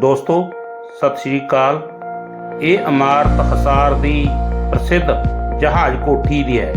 ਦੋਸਤੋ ਸਤਿ ਸ਼੍ਰੀ ਅਕਾਲ। ਇਹ ਇਮਾਰਤ ਹਸਾਰ ਦੀ ਪ੍ਰਸਿੱਧ ਜਹਾਜ਼ ਕੋਠੀ ਦੀ ਹੈ।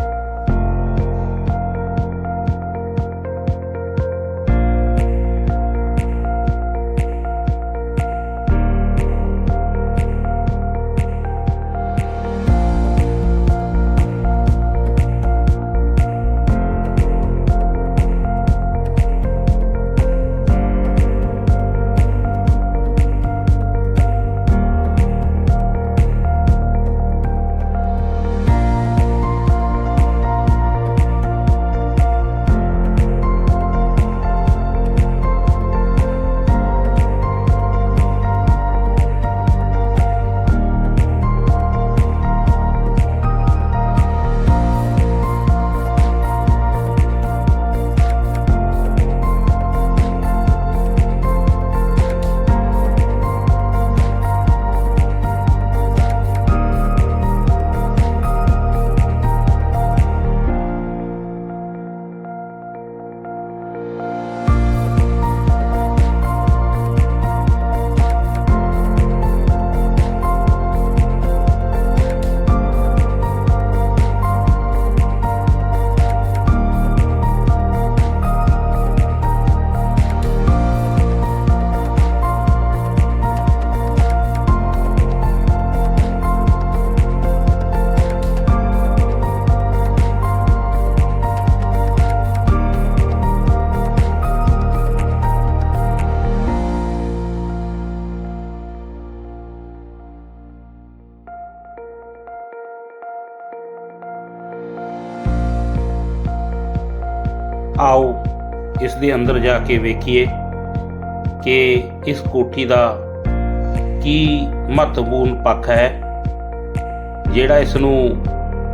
ਦੇ ਅੰਦਰ ਜਾ ਕੇ ਵੇਖੀਏ ਕਿ ਇਸ ਕੋਠੀ ਦਾ ਕੀ ਮਹੱਤਵਪੂਰਨ ਪੱਖ ਹੈ, ਜਿਹੜਾ ਇਸ ਨੂੰ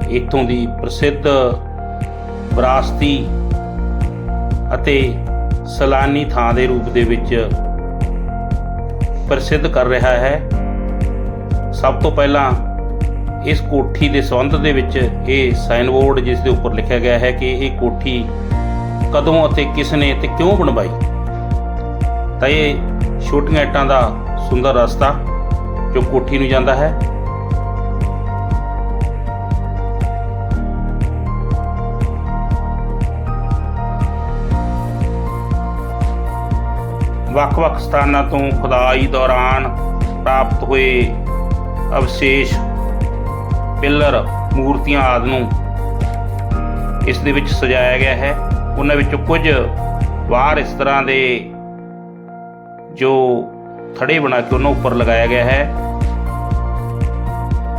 ਇੱਥੋਂ ਦੀ ਪ੍ਰਸਿੱਧ ਵਿਰਾਸਤੀ ਅਤੇ ਸੈਲਾਨੀ ਥਾਂ ਦੇ ਰੂਪ ਦੇ ਵਿੱਚ ਪ੍ਰਸਿੱਧ ਕਰ ਰਿਹਾ ਹੈ। ਸਭ ਤੋਂ ਪਹਿਲਾਂ ਇਸ ਕੋਠੀ ਦੇ ਸੰਬੰਧ ਦੇ ਵਿੱਚ ਇਹ ਸਾਈਨ ਬੋਰਡ ਜਿਸ ਦੇ ਉੱਪਰ ਲਿਖਿਆ ਗਿਆ ਹੈ ਕਿ ਇਹ ਕੋਠੀ ਕਦੋਂ ਅਤੇ ਕਿਸ ਨੇ ਤੇ ਕਿਉਂ ਬਣਵਾਈ? ਤਾਂ ਇਹ ਛੋਟੀਆਂ ਇੱਟਾਂ ਦਾ ਸੁੰਦਰ ਰਸਤਾ ਜੋ ਕੋਠੀ ਨੂੰ ਜਾਂਦਾ ਹੈ? ਵੱਖ-ਵੱਖ ਸਥਾਨਾਂ ਤੋਂ ਖੁਦਾਈ ਦੌਰਾਨ ਪ੍ਰਾਪਤ ਹੋਏ ਅਵਸ਼ੇਸ਼ ਪਿੱਲਰ ਮੂਰਤੀਆਂ ਆਦਿ ਨੂੰ ਇਸ ਦੇ ਵਿੱਚ ਸਜਾਇਆ ਗਿਆ ਹੈ। ਉਹਨਾਂ ਵਿੱਚੋਂ ਕੁਝ ਵਾਰ ਇਸ ਤਰ੍ਹਾਂ ਦੇ ਜੋ ਥੜੇ ਬਣਾ ਕੇ ਉਹਨਾਂ ਉੱਪਰ ਲਗਾਇਆ ਗਿਆ ਹੈ।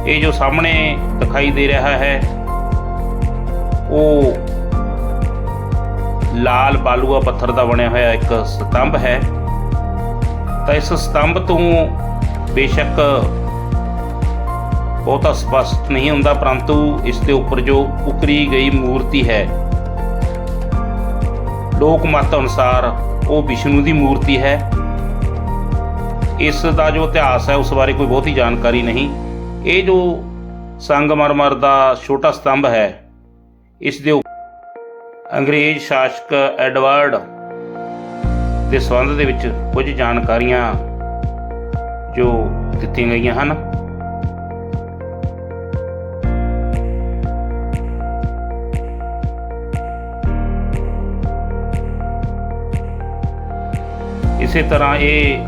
ਇਹ ਜੋ ਸਾਹਮਣੇ ਦਿਖਾਈ ਦੇ ਰਿਹਾ ਹੈ, ਉਹ ਲਾਲ ਬਾਲੂਆ ਪੱਥਰ ਦਾ ਬਣਿਆ ਹੋਇਆ ਇੱਕ ਸਤੰਭ ਹੈ। ਤਾਂ ਇਸ ਸਤੰਭ ਤੋਂ ਬੇਸ਼ੱਕ ਬਹੁਤਾ ਸਪਸ਼ਟ ਨਹੀਂ ਹੁੰਦਾ, ਪਰੰਤੂ ਇਸ ਦੇ ਉੱਪਰ ਜੋ ਉਕਰੀ ਗਈ ਮੂਰਤੀ ਹੈ ਲੋਕ ਮਤ ਅਨੁਸਾਰ ਉਹ ਵਿਸ਼ਨੂੰ ਦੀ ਮੂਰਤੀ ਹੈ। ਇਸ ਦਾ ਜੋ ਇਤਿਹਾਸ ਹੈ, ਉਸ ਬਾਰੇ ਕੋਈ ਬਹੁਤੀ ਜਾਣਕਾਰੀ ਨਹੀਂ। ਇਹ ਜੋ ਸੰਗਮਰਮਰ ਦਾ ਛੋਟਾ ਸਤੰਭ ਹੈ, ਇਸ ਦੇ ਉੱਪਰ ਅੰਗਰੇਜ਼ ਸ਼ਾਸਕ ਐਡਵਰਡ ਦੇ ਸੰਬੰਧ ਦੇ ਵਿੱਚ ਕੁਝ ਜਾਣਕਾਰੀਆਂ ਜੋ ਦਿੱਤੀਆਂ ਗਈਆਂ ਹਨ। ਇਸੇ ਤਰ੍ਹਾਂ ਇਹ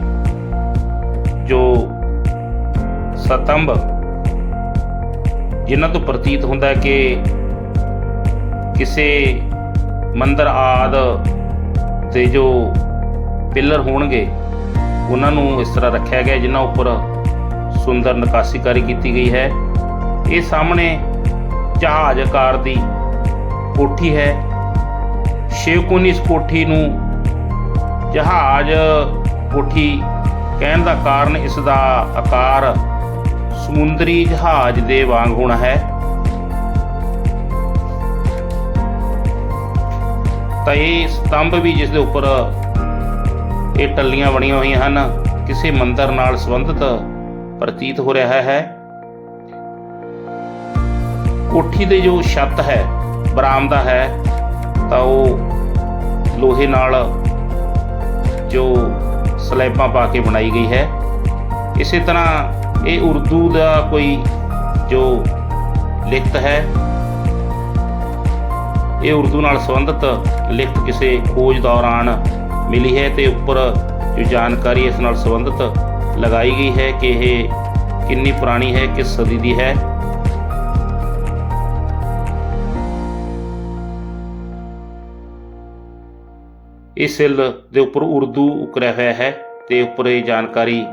ਜੋ ਸਤੰਭ ਜਿਨ੍ਹਾਂ ਤੋਂ ਪ੍ਰਤੀਤ ਹੁੰਦਾ ਹੈ ਕਿ ਕਿਸੇ ਮੰਦਰ ਆਦ ਤੇ ਜੋ ਪਿੱਲਰ ਹੋਣਗੇ, ਉਹਨਾਂ ਨੂੰ ਇਸ ਤਰ੍ਹਾਂ ਰੱਖਿਆ ਗਿਆ ਜਿਨ੍ਹਾਂ ਉੱਪਰ ਸੁੰਦਰ ਨਕਾਸ਼ੀਕਾਰੀ ਕੀਤੀ ਗਈ ਹੈ। ਇਹ ਸਾਹਮਣੇ ਜਹਾਜ਼ ਆਕਾਰ ਦੀ ਕੋਠੀ ਹੈ। ਸ਼ਿਵਕੁਨੀ ਇਸ ਕੋਠੀ ਨੂੰ ਜਹਾਜ਼ ਕੋਠੀ ਕਹਿਣ ਦਾ ਕਾਰਨ ਇਸ ਦਾ ਆਕਾਰ ਸਮੁੰਦਰੀ ਜਹਾਜ਼ ਦੇ ਵਾਂਗ ਹੋਣਾ ਹੈ। ਤਾਂ ਇਹ ਸਤੰਭ ਵੀ ਜਿਸ ਦੇ ਉੱਪਰ ਇਹ ਟੱਲੀਆਂ ਬਣੀਆਂ ਹੋਈਆਂ ਹਨ, ਕਿਸੇ ਮੰਦਰ ਨਾਲ ਸੰਬੰਧਿਤ ਪ੍ਰਤੀਤ ਹੋ ਰਿਹਾ ਹੈ। ਕੋਠੀ ਦੇ ਜੋ ਛੱਤ ਹੈ, ਬਰਾਮਦਾ ਹੈ, ਤਾਂ ਉਹ ਲੋਹੇ ਨਾਲ ਜੋ ਸਲੈਬਾਂ ਪਾ ਕੇ ਬਣਾਈ ਗਈ ਹੈ। ਇਸੇ ਤਰ੍ਹਾਂ ਇਹ ਉਰਦੂ ਦਾ ਕੋਈ ਜੋ ਲਿਖਤ ਹੈ, ਇਹ ਉਰਦੂ ਨਾਲ ਸੰਬੰਧਿਤ ਲਿਖਤ ਕਿਸੇ ਖੋਜ ਦੌਰਾਨ ਮਿਲੀ ਹੈ ਤੇ ਉੱਪਰ ਜੋ ਜਾਣਕਾਰੀ ਇਸ ਨਾਲ ਸੰਬੰਧਿਤ ਲਗਾਈ ਗਈ ਹੈ ਕਿ ਇਹ ਕਿੰਨੀ ਪੁਰਾਣੀ ਹੈ, ਕਿਸ ਸਦੀ ਦੀ ਹੈ। ਇਸ ਸਿਲ ਦੇ ਉੱਪਰ ਉਰਦੂ ਉਕਰਿਆ ਹੋਇਆ ਹੈ ਤੇ ਉੱਪਰ ਇਹ ਜਾਣਕਾਰੀ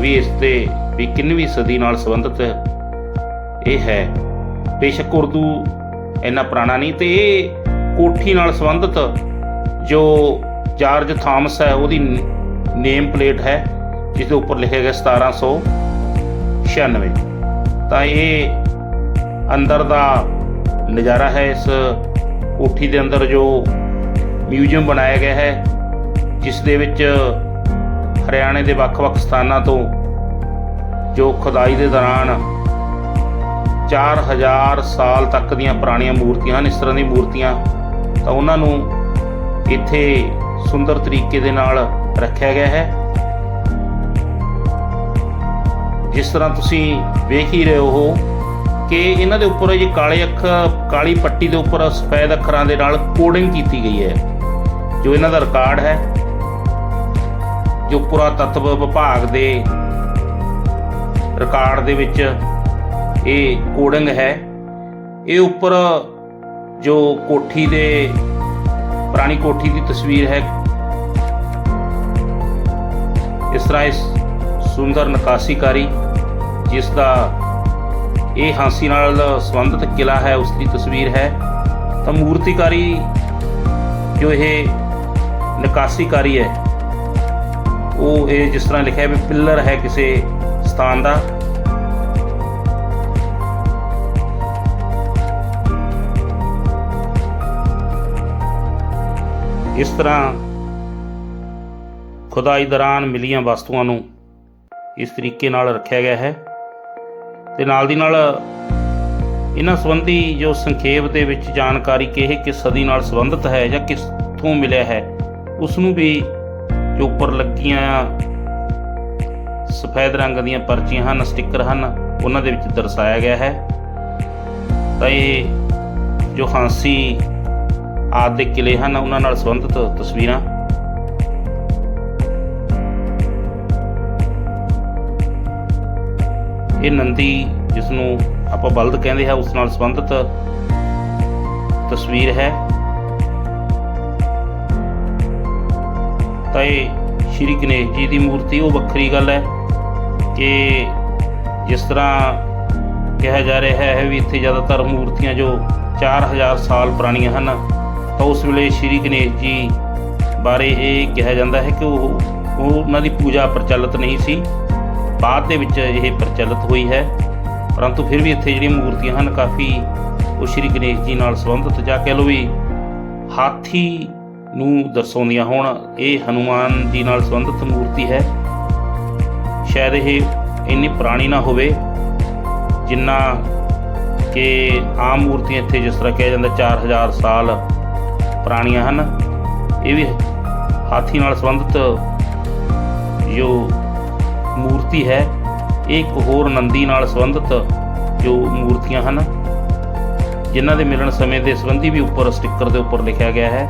ਵੀ ਇਸ ਤੇ ਵੀ ਕਿੰਨਵੀਂ ਸਦੀ ਨਾਲ ਸੰਬੰਧਿਤ ਇਹ ਹੈ। ਬੇਸ਼ੱਕ ਉਰਦੂ ਇੰਨਾ ਪੁਰਾਣਾ ਨਹੀਂ ਤੇ ਇਹ ਕੋਠੀ ਨਾਲ ਸੰਬੰਧਿਤ ਜੋ ਜਾਰਜ ਥਾਮਸ ਹੈ, ਉਹਦੀ ਨੇਮ ਪਲੇਟ ਹੈ, ਜਿਸ ਦੇ ਉੱਪਰ ਲਿਖਿਆ ਗਿਆ 1796 ਤਾਂ ਇਹ ਅੰਦਰ ਦਾ ਨਜ਼ਾਰਾ ਹੈ ਇਸ ਕੋਠੀ ਦੇ ਅੰਦਰ ਜੋ ਮਿਊਜ਼ੀਅਮ ਬਣਾਇਆ ਗਿਆ ਹੈ, ਜਿਸ ਦੇ ਵਿੱਚ ਹਰਿਆਣੇ ਦੇ ਵੱਖ-ਵੱਖ ਸਥਾਨਾਂ ਤੋਂ ਜੋ ਖੁਦਾਈ ਦੇ ਦੌਰਾਨ 4000 ਸਾਲ ਤੱਕ ਦੀਆਂ ਪੁਰਾਣੀਆਂ ਮੂਰਤੀਆਂ ਹਨ, ਇਸ ਤਰ੍ਹਾਂ ਦੀਆਂ ਮੂਰਤੀਆਂ, ਤਾਂ ਉਹਨਾਂ ਨੂੰ ਇੱਥੇ ਸੁੰਦਰ ਤਰੀਕੇ ਦੇ ਨਾਲ ਰੱਖਿਆ ਗਿਆ ਹੈ। ਜਿਸ ਤਰ੍ਹਾਂ ਤੁਸੀਂ ਵੇਖ ਹੀ ਰਹੇ ਹੋ ਕਿ ਇਹਨਾਂ ਦੇ ਉੱਪਰ ਇਹ ਕਾਲੇ ਅੱਖ, ਕਾਲੀ ਪੱਟੀ ਦੇ ਉੱਪਰ ਸਫੈਦ ਅੱਖਰਾਂ ਦੇ ਨਾਲ ਕੋਡਿੰਗ ਕੀਤੀ ਗਈ ਹੈ। ਜੋ ਇਹਨਾਂ ਦਾ ਰਿਕਾਰਡ ਹੈ, ਜੋ ਪੁਰਾਤੱਤਵ ਵਿਭਾਗ ਦੇ ਰਿਕਾਰਡ ਦੇ ਵਿੱਚ ਇਹ ਕੋਡਿੰਗ ਹੈ, ਇਹ ਉੱਪਰ ਜੋ ਕੋਠੀ ਦੇ, ਪੁਰਾਣੀ ਕੋਠੀ ਦੀ ਤਸਵੀਰ ਹੈ, ਇਸ ਤਰ੍ਹਾਂ ਇਸ ਸੁੰਦਰ ਨਕਾਸ਼ੀਕਾਰੀ, ਜਿਸ ਦਾ ਇਹ ਹਾਂਸੀ ਨਾਲ ਸੰਬੰਧਿਤ ਕਿਲਾ ਹੈ, ਉਸ ਦੀ ਤਸਵੀਰ ਹੈ। ਤਾਂ ਮੂਰਤੀਕਾਰੀ ਜੋ ਇਹ ਨਿਕਾਸੀਕਾਰੀ ਹੈ। ਉਹ ਇਹ ਜਿਸ ਤਰ੍ਹਾਂ ਲਿਖਿਆ ਵੀ ਪਿੱਲਰ ਹੈ ਕਿਸੇ ਸਥਾਨ ਦਾ। ਇਸ ਤਰ੍ਹਾਂ ਖੁਦਾਈ ਦੌਰਾਨ ਮਿਲੀਆਂ ਵਸਤੂਆਂ ਨੂੰ ਇਸ ਤਰੀਕੇ ਨਾਲ ਰੱਖਿਆ ਗਿਆ ਹੈ ਤੇ ਨਾਲ ਦੀ ਨਾਲ ਇਹਨਾਂ ਸੰਬੰਧੀ ਜੋ ਸੰਖੇਪ ਦੇ ਵਿੱਚ ਜਾਣਕਾਰੀ ਕਿਹੇ ਕਿਸ ਸਦੀ ਨਾਲ ਸੰਬੰਧਿਤ ਹੈ ਜਾਂ ਕਿੱਥੋਂ ਮਿਲਿਆ ਹੈ ਉਸ ਨੂੰ ਵੀ ਜੋ ਉੱਪਰ ਲੱਗੀਆਂ ਸਫੈਦ ਰੰਗ ਦੀਆਂ ਪਰਚੀਆਂ ਹਨ ਸਟicker ਹਨ, ਉਹਨਾਂ ਦੇ ਵਿੱਚ ਦਰਸਾਇਆ ਗਿਆ ਹੈ। ਤਾਂ ਇਹ ਜੋ ਹਾਂਸੀ ਆਦਿ ਦੇ ਕਿਲੇ ਹਨ, ਉਹਨਾਂ ਨਾਲ ਸੰਬੰਧਿਤ ਤਸਵੀਰਾਂ। ਇਹ ਨੰਦੀ ਜਿਸ ਨੂੰ ਆਪਾਂ ਬਲਦ ਕਹਿੰਦੇ ਹਾਂ, ਉਸ ਨਾਲ ਸੰਬੰਧਿਤ ਤਸਵੀਰ ਹੈ। ਤਾਂ ਇਹ ਸ਼੍ਰੀ ਗਣੇਸ਼ ਜੀ ਦੀ ਮੂਰਤੀ, ਉਹ ਵੱਖਰੀ ਗੱਲ ਹੈ ਕਿ ਜਿਸ ਤਰ੍ਹਾਂ ਕਿਹਾ ਜਾ ਰਿਹਾ ਹੈ ਵੀ ਇੱਥੇ ਜ਼ਿਆਦਾਤਰ ਮੂਰਤੀਆਂ ਜੋ 4000 ਸਾਲ ਪੁਰਾਣੀਆਂ ਹਨ, ਤਾਂ ਉਸ ਵੇਲੇ ਸ਼੍ਰੀ ਗਣੇਸ਼ ਜੀ ਬਾਰੇ ਇਹ ਕਿਹਾ ਜਾਂਦਾ ਹੈ ਕਿ ਉਹ ਉਹਨਾਂ ਦੀ ਪੂਜਾ ਪ੍ਰਚਲਿਤ ਨਹੀਂ ਸੀ। ਬਾਅਦ ਦੇ ਵਿੱਚ ਇਹ ਪ੍ਰਚਲਿਤ ਹੋਈ ਹੈ। ਪਰੰਤੂ ਫਿਰ ਵੀ ਇੱਥੇ ਜਿਹੜੀਆਂ ਮੂਰਤੀਆਂ ਹਨ, ਕਾਫੀ ਉਹ ਸ਼੍ਰੀ ਗਣੇਸ਼ ਜੀ ਨਾਲ ਸੰਬੰਧਿਤ ਜਾਂ ਕਹਿ ਲਓ ਵੀ ਹਾਥੀ ਨੂੰ ਦਰਸਾਉਂਦੀਆਂ ਹੋਣ। ਇਹ ਹਨੂਮਾਨ ਜੀ ਨਾਲ ਸੰਬੰਧਿਤ ਮੂਰਤੀ ਹੈ। ਸ਼ਾਇਦ ਇਹ ਇੰਨੀ ਪੁਰਾਣੀ ਨਾ ਹੋਵੇ, ਜਿੰਨਾ ਕਿ ਆਮ ਮੂਰਤੀਆਂ ਇੱਥੇ ਜਿਸ ਤਰ੍ਹਾਂ ਕਿਹਾ ਜਾਂਦਾ 4000 ਸਾਲ ਪੁਰਾਣੀਆਂ ਹਨ। ਇਹ ਵੀ ਹਾਥੀ ਨਾਲ ਸੰਬੰਧਿਤ ਜੋ ਮੂਰਤੀ ਹੈ, ਇਹ ਇੱਕ ਹੋਰ ਨੰਦੀ ਨਾਲ ਸੰਬੰਧਿਤ ਜੋ ਮੂਰਤੀਆਂ ਹਨ, ਜਿਨ੍ਹਾਂ ਦੇ ਮਿਲਣ ਸਮੇਂ ਦੇ ਸੰਬੰਧੀ ਵੀ ਉੱਪਰ ਸਟicker ਦੇ ਉੱਪਰ ਲਿਖਿਆ ਗਿਆ ਹੈ।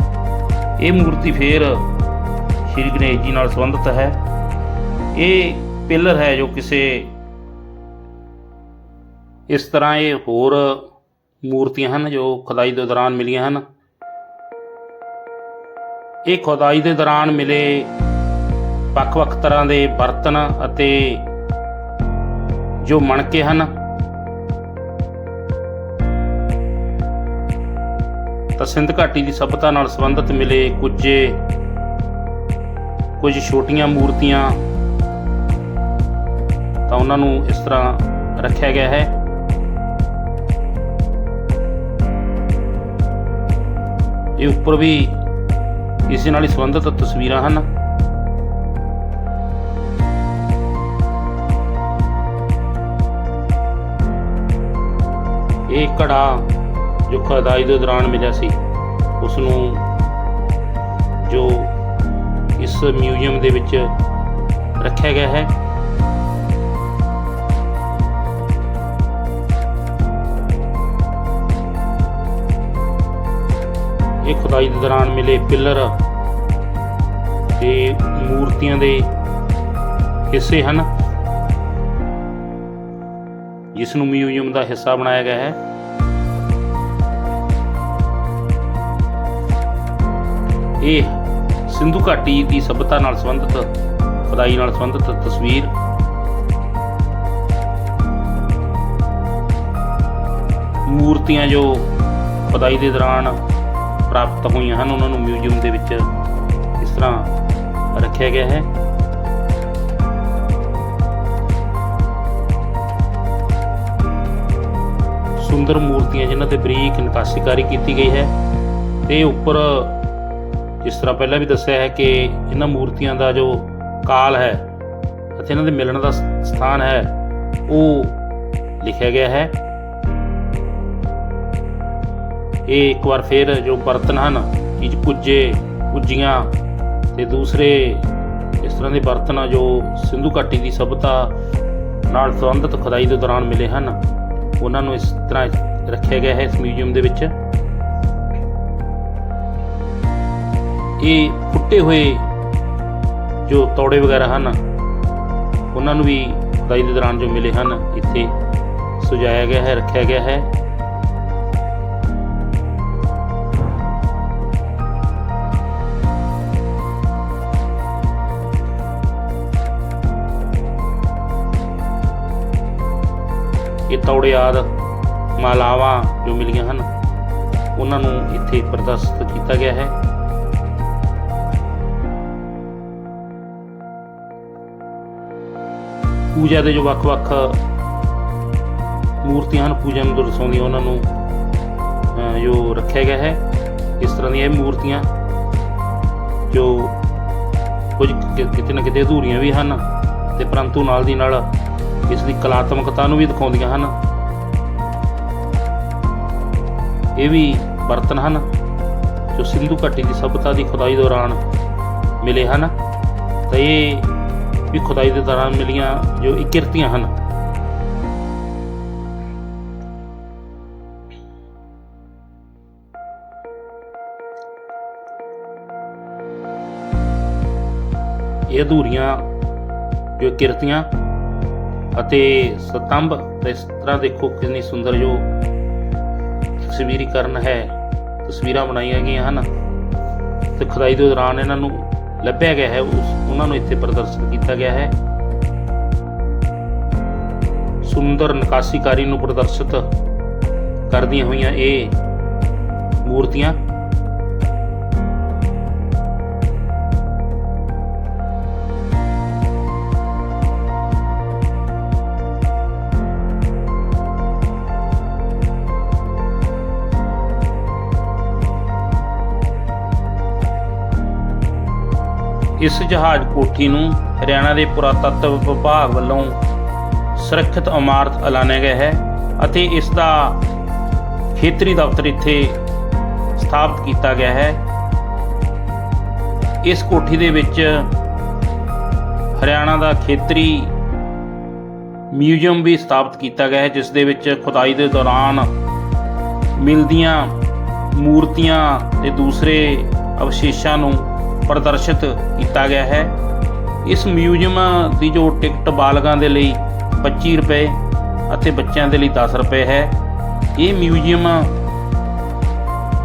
ਇਹ ਮੂਰਤੀ ਫੇਰ ਸ਼੍ਰੀ ਗਣੇਸ਼ ਜੀ ਨਾਲ ਸੰਬੰਧਿਤ ਹੈ। ਇਹ ਪਿਲਰ ਹੈ ਜੋ ਕਿਸੇ ਇਸ ਤਰ੍ਹਾਂ ਇਹ ਹੋਰ ਮੂਰਤੀਆਂ ਹਨ ਜੋ ਖੁਦਾਈ ਦੇ ਦੌਰਾਨ ਮਿਲੀਆਂ ਹਨ। ਇਹ ਖੁਦਾਈ ਦੇ ਦੌਰਾਨ ਮਿਲੇ ਵੱਖ-ਵੱਖ ਤਰ੍ਹਾਂ ਦੇ ਬਰਤਨ ਅਤੇ ਜੋ ਮਣਕੇ ਹਨ ਤਾਂ ਸਿੰਧ ਘਾਟੀ ਦੀ ਸਭਤਾ ਨਾਲ ਸੰਬੰਧਿਤ ਮਿਲੇ ਕੁਝੇ ਕੁਝ ਛੋਟੀਆਂ ਮੂਰਤੀਆਂ। ਤਾਂ ਉਹਨਾਂ ਨੂੰ ਇਸ ਤਰ੍ਹਾਂ ਰੱਖਿਆ ਗਿਆ ਹੈ। ਇਹ ਉੱਪਰ ਵੀ ਇਸੇ ਨਾਲ ਹੀ ਸੰਬੰਧਿਤ ਤਸਵੀਰਾਂ ਹਨ। ਇਹ ਘੜਾ ਜੋ ਖੁਦਾਈ ਦੇ ਦੌਰਾਨ ਮਿਲਿਆ ਸੀ। ਉਸ ਨੂੰ ਜੋ ਇਸ ਮਿਊਜ਼ੀਅਮ ਦੇ ਵਿੱਚ ਰੱਖਿਆ ਗਿਆ ਹੈ। ਇਹ ਖੁਦਾਈ ਦੇ ਦੌਰਾਨ ਮਿਲੇ ਪਿੱਲਰ ਤੇ ਮੂਰਤੀਆਂ ਦੇ ਹਿੱਸੇ ਹਨ, ਜਿਸ ਨੂੰ ਮਿਊਜ਼ੀਅਮ ਦਾ ਹਿੱਸਾ ਬਣਾਇਆ ਗਿਆ ਹੈ। ਇਹ ਸਿੰਧੂ ਘਾਟੀ ਦੀ ਸਭਿਅਤਾ ਨਾਲ ਸੰਬੰਧਿਤ, ਖੁਦਾਈ ਨਾਲ ਸੰਬੰਧਿਤ ਤਸਵੀਰ। ਮੂਰਤੀਆਂ ਜੋ ਖੁਦਾਈ ਦੇ ਦੌਰਾਨ ਪ੍ਰਾਪਤ ਹੋਈਆਂ ਹਨ, ਉਹਨਾਂ ਨੂੰ ਮਿਊਜ਼ੀਅਮ ਦੇ ਵਿੱਚ ਇਸ ਤਰ੍ਹਾਂ ਰੱਖਿਆ ਗਿਆ ਹੈ। ਸੁੰਦਰ ਮੂਰਤੀਆਂ ਜਿਨ੍ਹਾਂ ਤੇ ਬਰੀਕ ਨਕਾਸ਼ੀਕਾਰੀ ਕੀਤੀ ਗਈ ਹੈ, ਤੇ ਉੱਪਰ ਜਿਸ ਤਰ੍ਹਾਂ ਪਹਿਲਾਂ ਵੀ ਦੱਸਿਆ ਹੈ ਕਿ ਇਹਨਾਂ ਮੂਰਤੀਆਂ ਦਾ ਜੋ ਕਾਲ ਹੈ ਅਤੇ ਇਹਨਾਂ ਦੇ ਮਿਲਣ ਦਾ ਸਥਾਨ ਹੈ, ਉਹ ਲਿਖਿਆ ਗਿਆ ਹੈ। ਇਹ ਇੱਕ ਵਾਰ ਫਿਰ ਜੋ ਬਰਤਨ ਹਨ, ਚੀਜ਼ ਪੁੱਜੇ, ਪੁੱਜੀਆਂ ਤੇ ਦੂਸਰੇ ਇਸ ਤਰ੍ਹਾਂ ਦੇ ਬਰਤਨ ਆ ਜੋ ਸਿੰਧੂ ਘਾਟੀ ਦੀ ਸਭਿਅਤਾ ਨਾਲ ਸੰਬੰਧਿਤ ਖੁਦਾਈ ਦੇ ਦੌਰਾਨ ਮਿਲੇ ਹਨ, ਉਹਨਾਂ ਨੂੰ ਇਸ ਤਰ੍ਹਾਂ ਰੱਖਿਆ ਗਿਆ ਹੈ ਇਸ ਮਿਊਜ਼ੀਅਮ ਦੇ ਵਿੱਚ। ਇਹ ਫੁੱਟੇ ਹੋਏ ਜੋ ਤੌੜੇ ਵਗੈਰਾ ਹਨ, ਉਹਨਾਂ ਨੂੰ ਵੀ ਖੁਦਾਈ ਦੇ ਦੌਰਾਨ ਜੋ ਮਿਲੇ ਹਨ, ਇੱਥੇ ਸਜਾਇਆ ਗਿਆ ਹੈ, ਰੱਖਿਆ ਗਿਆ ਹੈ। ਇਹ ਤੌੜੇ ਆਦ ਮਾਲਾਵਾਂ ਜੋ ਮਿਲੀਆਂ ਹਨ, ਉਹਨਾਂ ਨੂੰ ਇੱਥੇ ਪ੍ਰਦਰਸ਼ਿਤ ਕੀਤਾ ਗਿਆ ਹੈ। ਪੂਜਾ ਦੇ ਜੋ ਵੱਖ-ਵੱਖ ਮੂਰਤੀਆਂ ਹਨ, ਪੂਜਾ ਨੂੰ ਦਰਸਾਉਂਦੀਆਂ ਉਹਨਾਂ ਨੂੰ ਜੋ ਰੱਖਿਆ ਗਿਆ ਹੈ, ਇਸ ਤਰ੍ਹਾਂ ਦੀਆਂ ਇਹ ਮੂਰਤੀਆਂ ਜੋ ਕੁਝ ਕਿਤੇ ਨਾ ਕਿਤੇ ਅਧੂਰੀਆਂ ਵੀ ਹਨ ਤੇ ਪਰੰਤੂ ਨਾਲ ਦੀ ਨਾਲ ਇਸ ਦੀ ਕਲਾਤਮਕਤਾ ਨੂੰ ਵੀ ਦਿਖਾਉਂਦੀਆਂ ਹਨ। ਇਹ ਵੀ ਬਰਤਨ ਹਨ ਜੋ ਸਿੰਧੂ ਘਾਟੀ ਦੀ ਸਭਿਅਤਾ ਦੀ ਖੁਦਾਈ ਦੌਰਾਨ ਮਿਲੇ ਹਨ। ਤੇ ਇਹ ਵੀ ਖੁਦਾਈ ਦੇ ਦੌਰਾਨ ਮਿਲੀਆਂ ਜੋ ਇਕਿਰਤੀਆਂ ਹਨ। ਇਹ ਅਧੂਰੀਆਂ ਜੋ ਕਿਰਤੀਆਂ ਅਤੇ ਸਤੰਭ ਤੇ ਇਸ ਤਰ੍ਹਾਂ ਦੇਖੋ ਕਿੰਨੀ ਸੁੰਦਰ ਜੋ ਤਸਵੀਰੀਕਰਨ ਹੈ, ਤਸਵੀਰਾਂ ਬਣਾਈਆਂ ਗਈਆਂ ਹਨ ਤੇ ਖੁਦਾਈ ਦੇ ਦੌਰਾਨ ਇਹਨਾਂ ਨੂੰ ਲੱਭਿਆ ਗਿਆ ਹੈ, ਉਸ ਉਹਨਾਂ ਨੂੰ ਇੱਥੇ ਪ੍ਰਦਰਸ਼ਿਤ ਕੀਤਾ ਗਿਆ ਹੈ। ਸੁੰਦਰ ਨਕਾਸ਼ੀਕਾਰੀ ਨੂੰ ਪ੍ਰਦਰਸ਼ਿਤ ਕਰਦੀਆਂ ਹੋਈਆਂ ਇਹ ਮੂਰਤੀਆਂ ਇਸ ਜਹਾਜ਼ ਕੋਠੀ ਨੂੰ ਹਰਿਆਣਾ ਦੇ ਪੁਰਾਤੱਤਵ ਵਿਭਾਗ ਵੱਲੋਂ ਸੁਰੱਖਿਅਤ ਇਮਾਰਤ ਐਲਾਨਿਆ ਗਿਆ ਹੈ ਅਤੇ ਇਸ ਦਾ ਖੇਤਰੀ ਦਫ਼ਤਰ ਇੱਥੇ ਸਥਾਪਿਤ ਕੀਤਾ ਗਿਆ ਹੈ। ਇਸ ਕੋਠੀ ਦੇ ਵਿੱਚ ਹਰਿਆਣਾ ਦਾ ਖੇਤਰੀ ਮਿਊਜ਼ੀਅਮ ਵੀ ਸਥਾਪਿਤ ਕੀਤਾ ਗਿਆ ਹੈ, ਜਿਸ ਦੇ ਵਿੱਚ ਖੁਦਾਈ ਦੇ ਦੌਰਾਨ ਮਿਲਦੀਆਂ ਮੂਰਤੀਆਂ ਤੇ ਦੂਸਰੇ ਅਵਸ਼ੇਸ਼ਾਂ ਨੂੰ ਪ੍ਰਦਰਸ਼ਿਤ ਕੀਤਾ ਗਿਆ ਹੈ। ਇਸ ਮਿਊਜ਼ੀਅਮ ਦੀ ਜੋ ਟਿਕਟ ਬਾਲਗਾਂ ਦੇ ਲਈ 25 ਰੁਪਏ ਅਤੇ ਬੱਚਿਆਂ ਦੇ ਲਈ 10 ਰੁਪਏ ਹੈ, ਇਹ ਮਿਊਜ਼ੀਅਮ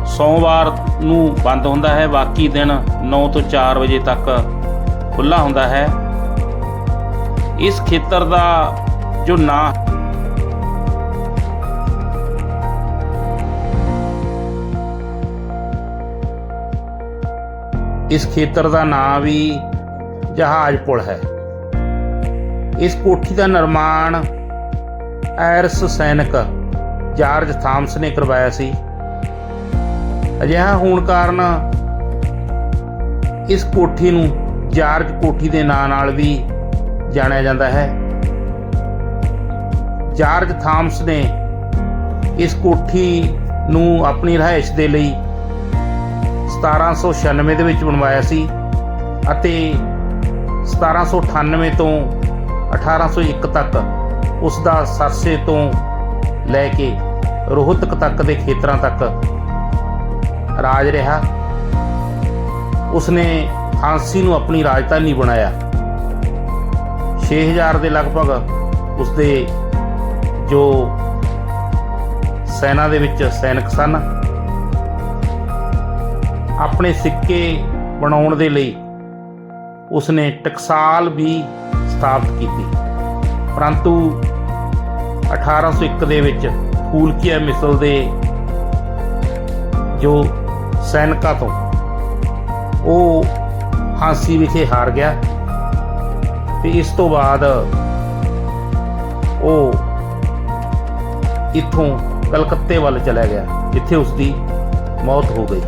ਸੋਮਵਾਰ ਨੂੰ ਬੰਦ ਹੁੰਦਾ ਹੈ। ਬਾਕੀ ਦਿਨ 9 ਤੋਂ 4 ਵਜੇ ਤੱਕ ਖੁੱਲਾ ਹੁੰਦਾ ਹੈ। ਇਸ ਖੇਤਰ ਦਾ ਜੋ ਨਾਂ ਇਸ ਖੇਤਰ ਦਾ ਨਾਮ ਵੀ ਜਹਾਜ਼ ਪੁਲ ਹੈ। ਇਸ ਕੋਠੀ ਦਾ ਨਿਰਮਾਣ ਐਰਸ ਸੈਨਿਕ ਜਾਰਜ ਥਾਮਸ ਨੇ ਕਰਵਾਇਆ ਸੀ। ਅਜਿਹਾ ਹੋਣ ਕਾਰਨ ਇਸ ਕੋਠੀ ਨੂੰ ਜਾਰਜ ਕੋਠੀ ਦੇ ਨਾਂ ਨਾਲ ਵੀ ਜਾਣਿਆ ਜਾਂਦਾ ਹੈ। ਜਾਰਜ ਥਾਮਸ ਨੇ ਇਸ ਕੋਠੀ ਨੂੰ ਆਪਣੀ ਰਿਹਾਇਸ਼ ਦੇ ਲਈ 1796 ਦੇ ਵਿੱਚ ਬਣਵਾਇਆ ਸੀ ਅਤੇ 1798 ਤੋਂ 1801 ਤੱਕ ਉਸ ਦਾ ਸਰਸੇ ਤੋਂ ਲੈ ਕੇ ਰੋਹਤਕ ਤੱਕ ਦੇ ਖੇਤਰਾਂ ਤੱਕ ਰਾਜ ਰਿਹਾ। ਉਸਨੇ ਫਾਂਸੀ ਨੂੰ ਆਪਣੀ ਰਾਜਧਾਨੀ ਬਣਾਇਆ। 6000 ਦੇ ਲਗਭਗ ਉਸਦੇ ਜੋ ਸੈਨਾ ਦੇ ਵਿੱਚ ਸੈਨਿਕ ਸਨ ਆਪਣੇ ਸਿੱਕੇ ਬਣਾਉਣ ਦੇ ਲਈ ਉਸਨੇ ਟਕਸਾਲ ਵੀ ਸਥਾਪਿਤ ਕੀਤੀ। ਪਰੰਤੂ 1801 ਦੇ ਵਿੱਚ ਫੂਲਕੀਆ ਮਿਸਲ ਦੇ ਜੋ ਸੈਨਿਕਾਂ ਤੋਂ ਉਹ ਹਾਂਸੀ ਵਿਖੇ ਹਾਰ ਗਿਆ ਤੇ ਇਸ ਤੋਂ ਬਾਅਦ ਉਹ ਇੱਥੋਂ ਕਲਕੱਤੇ ਵੱਲ ਚਲਾ ਗਿਆ, ਜਿੱਥੇ ਉਸ ਦੀ ਮੌਤ ਹੋ ਗਈ।